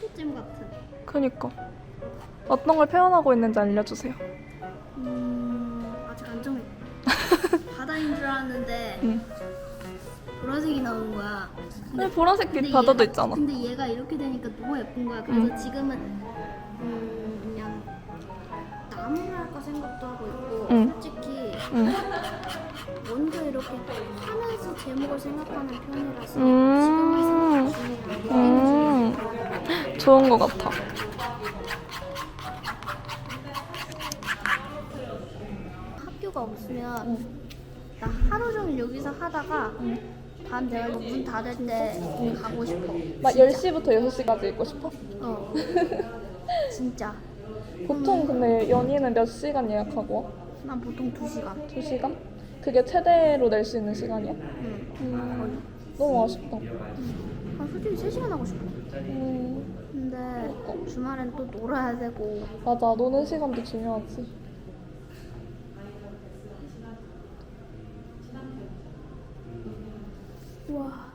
포도잼 같은. 그니까. 어떤 걸 표현하고 있는지 알려주세요. 음 아직 안 정해. 바다인 줄 알았는데 응. 보라색이 나오는 거야. 근데 보라색 빛 바다도 얘가- 있잖아. 근데 얘가 이렇게 되니까 너무 예쁜 거야. 그래서 응. 지금은 음 그냥 나무를 할까 생각도 하고 있고 응. 솔직히 응. 먼저 이렇게 하면서 제목을 생각하는 편이라서 음. 지금은 생각 중이야. 음. 좋은 것 같아. 학교가 없으면 나 하루 종일 여기서 하다가 밤 내가 문 닫을 때 가고 싶어. 막 진짜. 10시부터 6시까지 있고 싶어? 어. 진짜. 보통 근데 연희는 몇 시간 예약하고 와? 난 보통 2시간. 2시간? 그게 최대로 낼 수 있는 시간이야? 응. 음, 너무 아쉽다. 아, 솔직히 3시간 하고 싶어. 음, 주말엔 또 놀아야 되고. 맞아. 노는 시간도 중요하지. 와.